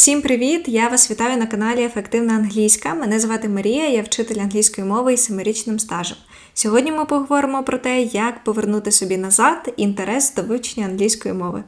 Всім привіт! Я вас вітаю на каналі Ефективна англійська. Мене звати Марія, я вчитель англійської мови із семирічним стажем. Сьогодні ми поговоримо про те, як повернути собі назад інтерес до вивчення англійської мови.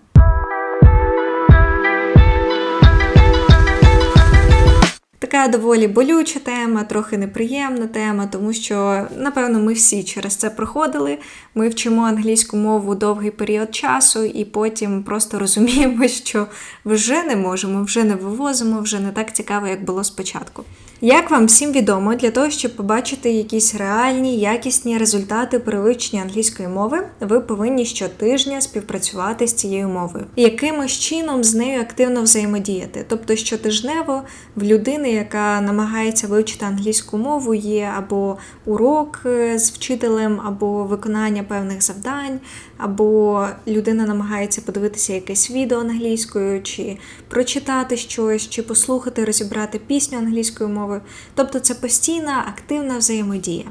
Така доволі болюча тема, трохи неприємна тема, тому що, напевно, ми всі через це проходили. Ми вчимо англійську мову довгий період часу, і потім просто розуміємо, що вже не можемо, вже не вивозимо, вже не так цікаво, як було спочатку. Як вам всім відомо, для того, щоб побачити якісь реальні, якісні результати при вивченні англійської мови, ви повинні щотижня співпрацювати з цією мовою, якимось чином з нею активно взаємодіяти. Тобто щотижнево в людини, яка намагається вивчити англійську мову, є або урок е, з вчителем, або виконання певних завдань, або людина намагається подивитися якесь відео англійською, чи прочитати щось, чи послухати, розібрати пісню англійською мовою. Тобто це постійна активна взаємодія.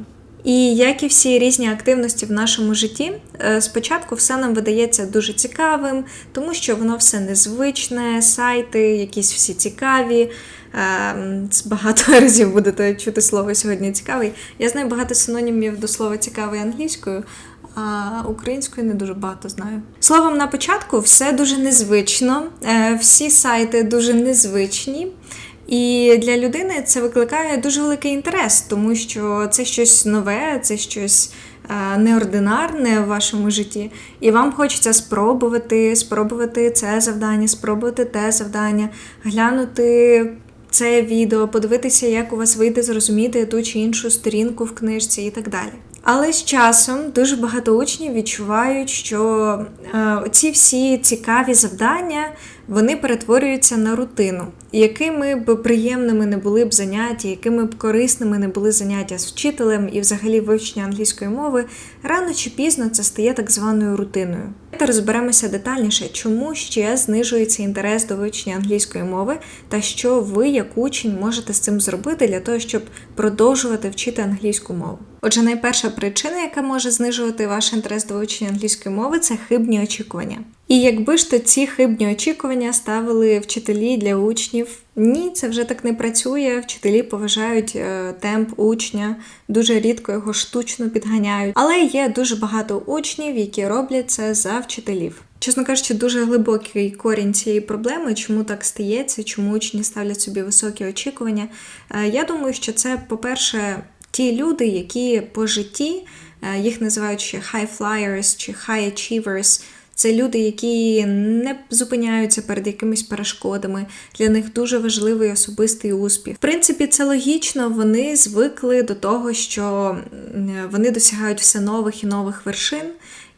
І як і всі різні активності в нашому житті, е, спочатку все нам видається дуже цікавим, тому що воно все незвичне, сайти, якісь всі цікаві. Ем, Багато разів будете чути слово сьогодні цікавий. Я знаю багато синонімів до слова цікавий англійською, а українською не дуже багато знаю. Словом, на початку все дуже незвично, е, всі сайти дуже незвичні. І для людини це викликає дуже великий інтерес, тому що це щось нове, це щось е, неординарне в вашому житті. І вам хочеться спробувати, спробувати це завдання, спробувати те завдання, глянути. Це відео, подивитися, як у вас вийде зрозуміти ту чи іншу сторінку в книжці і так далі. Але з часом дуже багато учнів відчувають, що е, ці всі цікаві завдання вони перетворюються на рутину. Якими б приємними не були б заняття, якими б корисними не були заняття з вчителем і взагалі вивчення англійської мови, рано чи пізно це стає так званою рутиною. Давайте розберемося детальніше, чому ще знижується інтерес до вивчення англійської мови, та що ви, як учень, можете з цим зробити для того, щоб продовжувати вчити англійську мову. Отже, найперша причина, яка може знижувати ваш інтерес до вивчення англійської мови, це хибні очікування. І якби ж то ці хибні очікування ставили вчителі для учнів, ні, це вже так не працює. Вчителі поважають е, темп учня, дуже рідко його штучно підганяють. Але є дуже багато учнів, які роблять це за вчителів. Чесно кажучи, дуже глибокий корінь цієї проблеми, чому так стається, чому учні ставлять собі високі очікування. Е, я думаю, що це, по-перше, ті люди, які по житті е, їх називають ще high flyers чи high achievers, це люди, які не зупиняються перед якимись перешкодами. Для них дуже важливий особистий успіх. В принципі, це логічно. Вони звикли до того, що вони досягають все нових і нових вершин.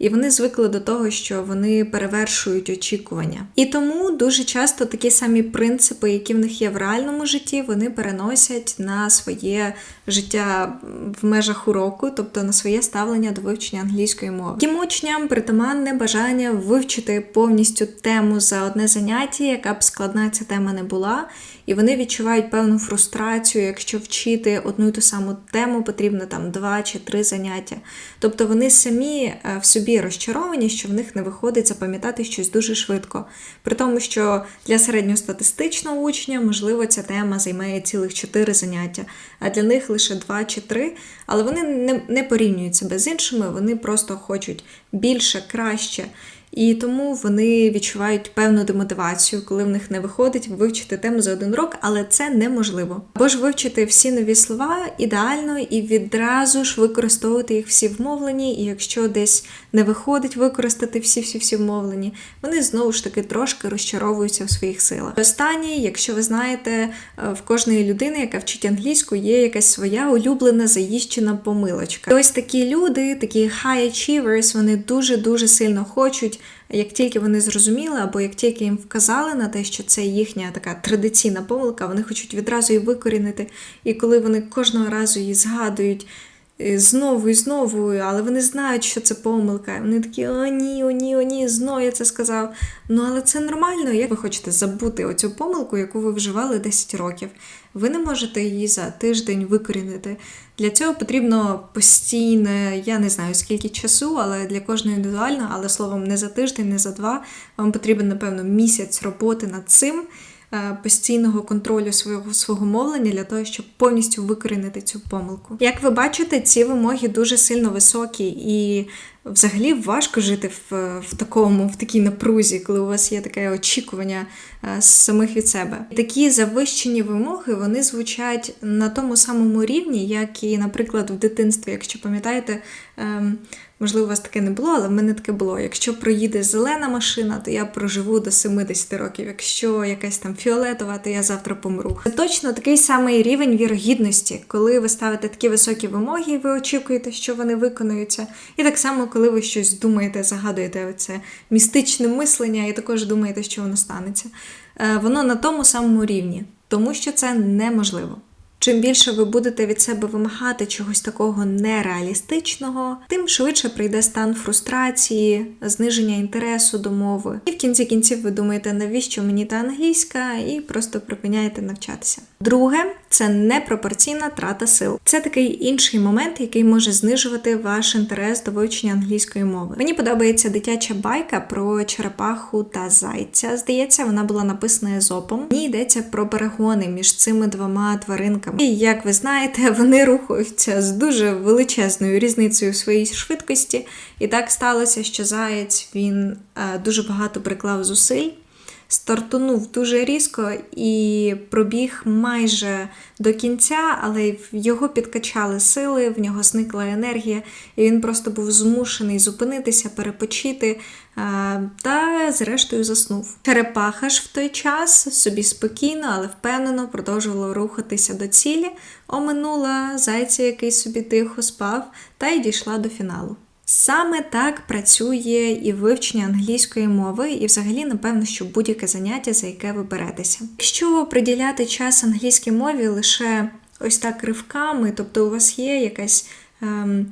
І вони звикли до того, що вони перевершують очікування. І тому дуже часто такі самі принципи, які в них є в реальному житті, вони переносять на своє життя в межах уроку, тобто на своє ставлення до вивчення англійської мови. Тим учням притаманне бажання вивчити повністю тему за одне заняття, яка б складна ця тема не була. І вони відчувають певну фрустрацію, якщо вчити одну і ту саму тему, потрібно там два чи три заняття. Тобто вони самі е, в собі розчаровані, що в них не виходить запам'ятати щось дуже швидко. При тому, що для середньостатистичного учня, можливо, ця тема займає цілих чотири заняття, а для них лише 2 чи 3. Але вони не порівнюють себе з іншими, вони просто хочуть більше, краще. І тому вони відчувають певну демотивацію, коли в них не виходить вивчити тему за один рок, але це неможливо. Або ж вивчити всі нові слова ідеально і відразу ж використовувати їх всі вмовлені. І якщо десь не виходить використати всі-всі-всі вмовлені, вони знову ж таки трошки розчаровуються в своїх силах. Останнє, якщо ви знаєте, е, в кожної людини, яка вчить англійську, є якась своя улюблена заїщена помилочка. І ось такі люди, такі high achievers, вони дуже дуже сильно хочуть як тільки вони зрозуміли, або як тільки їм вказали на те, що це їхня така традиційна помилка, вони хочуть відразу її викорінити. І коли вони кожного разу її згадують знову і знову, але вони знають, що це помилка. Вони такі, о, ні, о, ні, о, ні, знову я це сказав. Ну, але це нормально, як ви хочете забути оцю помилку, яку ви вживали 10 років. Ви не можете її за тиждень викорінити. Для цього потрібно постійне, я не знаю скільки часу, але для кожного індивідуально, але словом, не за тиждень, не за два. Вам потрібен, напевно, місяць роботи над цим. Е, постійного контролю свого свого мовлення для того, щоб повністю викорінити цю помилку. Як ви бачите, ці вимоги дуже сильно високі і. Взагалі важко жити в в такому, в такій напрузі, коли у вас є таке очікування е, самих від себе. Такі завищені вимоги вони звучать на тому самому рівні, як і, наприклад, в дитинстві, якщо пам'ятаєте, ем, Можливо, у вас таке не було, але в мене таке було. Якщо проїде зелена машина, то я проживу до 70 років. Якщо якась там фіолетова, то я завтра помру. Це точно такий самий рівень вірогідності, коли ви ставите такі високі вимоги, і ви очікуєте, що вони виконуються. І так само, коли ви щось думаєте, загадуєте оце містичне мислення, і також думаєте, що воно станеться. Е, воно на тому самому рівні, тому що це неможливо. Чим більше ви будете від себе вимагати чогось такого нереалістичного, тим швидше прийде стан фрустрації, зниження інтересу до мови. І в кінці кінців ви думаєте, навіщо мені та англійська, і просто припиняєте навчатися. Друге, це непропорційна трата сил. Це такий інший момент, який може знижувати ваш інтерес до вивчення англійської мови. Мені подобається дитяча байка про черепаху та зайця. Здається, вона була написана езопом. Мені йдеться про перегони між цими двома тваринками. І як ви знаєте, вони рухаються з дуже величезною різницею в своїй швидкості. І так сталося, що заєць він е, дуже багато приклав зусиль стартунув дуже різко і пробіг майже до кінця, але його підкачали сили, в нього зникла енергія, і він просто був змушений зупинитися, перепочити та, зрештою, заснув. Черепаха ж в той час собі спокійно, але впевнено продовжувала рухатися до цілі, оминула зайця, який собі тихо спав, та й дійшла до фіналу. Саме так працює і вивчення англійської мови, і взагалі, напевно, що будь-яке заняття, за яке ви беретеся. Якщо приділяти час англійській мові лише ось так ривками, тобто у вас є якась ем,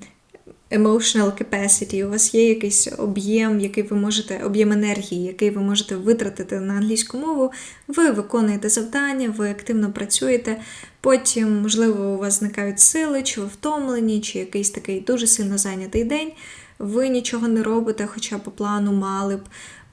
emotional capacity, у вас є якийсь об'єм, який ви можете, об'єм енергії, який ви можете витратити на англійську мову, ви виконуєте завдання, ви активно працюєте. Потім, можливо, у вас зникають сили, чи ви втомлені, чи якийсь такий дуже сильно зайнятий день. Ви нічого не робите, хоча по плану мали б.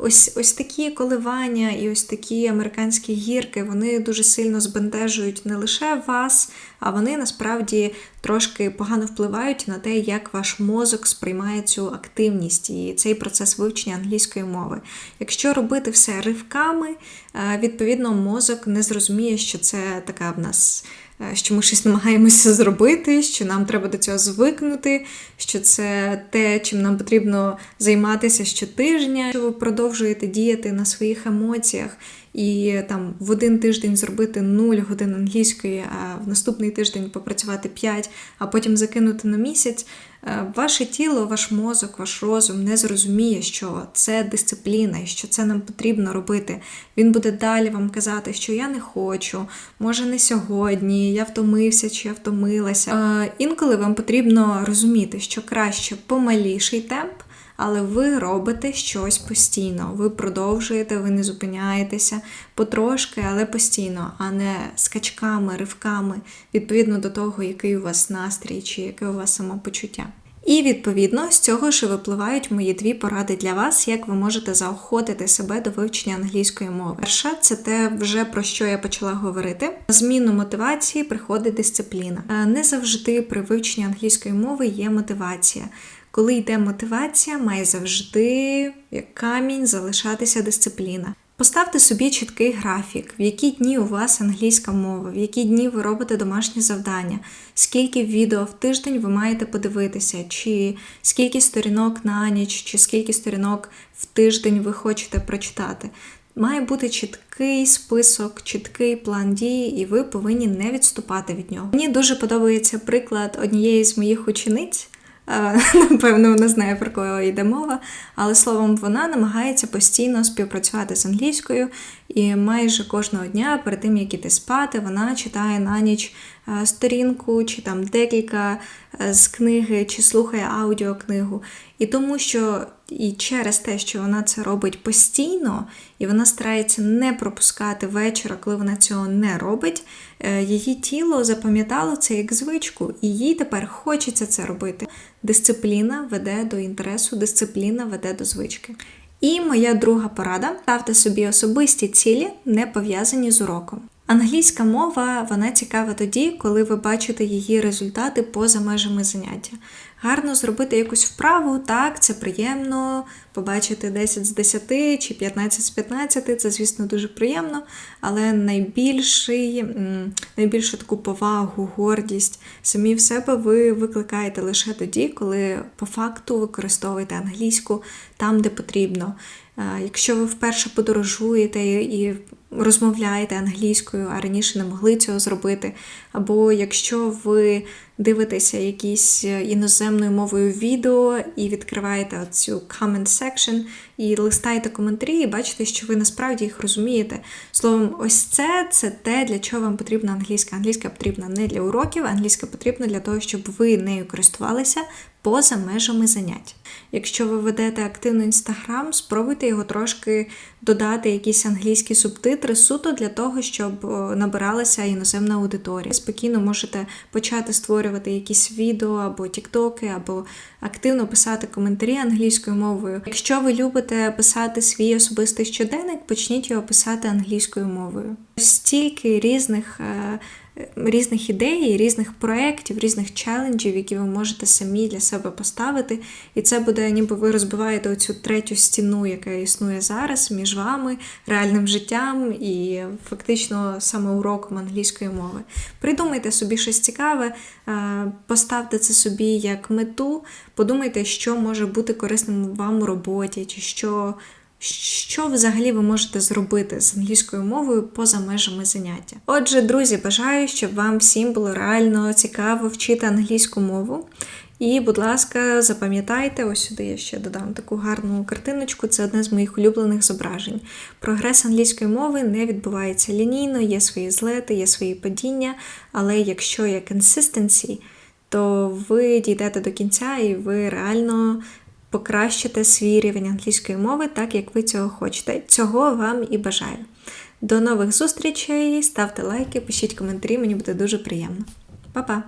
Ось ось такі коливання і ось такі американські гірки, вони дуже сильно збентежують не лише вас, а вони насправді трошки погано впливають на те, як ваш мозок сприймає цю активність і цей процес вивчення англійської мови. Якщо робити все ривками, е, відповідно, мозок не зрозуміє, що це така в нас. Е, що ми щось намагаємося зробити, що нам треба до цього звикнути, що це те, чим нам потрібно займатися щотижня, що ви продовжуєте діяти на своїх емоціях і там в один тиждень зробити 0 годин англійської, а в наступний тиждень попрацювати 5, а потім закинути на місяць. Е, ваше тіло, ваш мозок, ваш розум не зрозуміє, що це дисципліна і що це нам потрібно робити. Він буде далі вам казати, що я не хочу, може не сьогодні, я втомився чи я втомилася. Е, інколи вам потрібно розуміти, що краще помаліший темп але ви робите щось постійно. Ви продовжуєте, ви не зупиняєтеся потрошки, але постійно, а не скачками, ривками, відповідно до того, який у вас настрій чи яке у вас самопочуття. І відповідно з цього ж випливають мої дві поради для вас, як ви можете заохотити себе до вивчення англійської мови. Перша це те, вже про що я почала говорити. На Зміну мотивації приходить дисципліна. Е, не завжди при вивченні англійської мови є мотивація. Коли йде мотивація, має завжди, як камінь, залишатися дисципліна. Поставте собі чіткий графік, в які дні у вас англійська мова, в які дні ви робите домашні завдання, скільки відео в тиждень ви маєте подивитися, чи скільки сторінок на ніч, чи скільки сторінок в тиждень ви хочете прочитати. Має бути чіткий список, чіткий план дії, і ви повинні не відступати від нього. Мені дуже подобається приклад однієї з моїх учениць. Напевно, вона знає, про кого йде мова, але словом, вона намагається постійно співпрацювати з англійською, і майже кожного дня, перед тим як іти спати, вона читає на ніч Е, сторінку, чи там декілька е, з книги, чи слухає аудіокнигу. І тому що і через те, що вона це робить постійно, і вона старається не пропускати вечора, коли вона цього не робить, е, її тіло запам'ятало це як звичку, і їй тепер хочеться це робити. Дисципліна веде до інтересу, дисципліна веде до звички. І моя друга порада: ставте собі особисті цілі, не пов'язані з уроком. Англійська мова вона цікава тоді, коли ви бачите її результати поза межами заняття. Гарно зробити якусь вправу, так, це приємно. Побачити 10 з 10 чи 15 з 15, це, звісно, дуже приємно, але найбільший, найбільшу таку повагу, гордість самі в себе ви викликаєте лише тоді, коли по факту використовуєте англійську там, де потрібно. Якщо ви вперше подорожуєте і розмовляєте англійською, а раніше не могли цього зробити, або якщо ви дивитеся якісь іноземною мовою відео і відкриваєте цю comment section і листаєте коментарі, і бачите, що ви насправді їх розумієте. Словом, ось це це те, для чого вам потрібна англійська. Англійська потрібна не для уроків, англійська потрібна для того, щоб ви нею користувалися поза межами занять. Якщо ви ведете активно інстаграм, спробуйте його трошки додати якісь англійські субтитри суто для того, щоб набиралася іноземна аудиторія. Спокійно можете почати створювати якісь відео або тіктоки, або активно писати коментарі англійською мовою. Якщо ви любите писати свій особистий щоденник, почніть його писати англійською мовою. Стільки різних. Різних ідей, різних проєктів, різних челенджів, які ви можете самі для себе поставити. І це буде, ніби ви розбиваєте оцю третю стіну, яка існує зараз між вами, реальним життям і фактично саме уроком англійської мови. Придумайте собі щось цікаве, е, поставте це собі як мету, подумайте, що може бути корисним вам у роботі, чи що. Що взагалі ви можете зробити з англійською мовою поза межами заняття? Отже, друзі, бажаю, щоб вам всім було реально цікаво вчити англійську мову. І, будь ласка, запам'ятайте, ось сюди я ще додам таку гарну картиночку. Це одне з моїх улюблених зображень. Прогрес англійської мови не відбувається лінійно, є свої злети, є свої падіння, але якщо є consistency, то ви дійдете до кінця і ви реально покращите свій рівень англійської мови так, як ви цього хочете. Цього вам і бажаю. До нових зустрічей, ставте лайки, пишіть коментарі, мені буде дуже приємно. Па-па!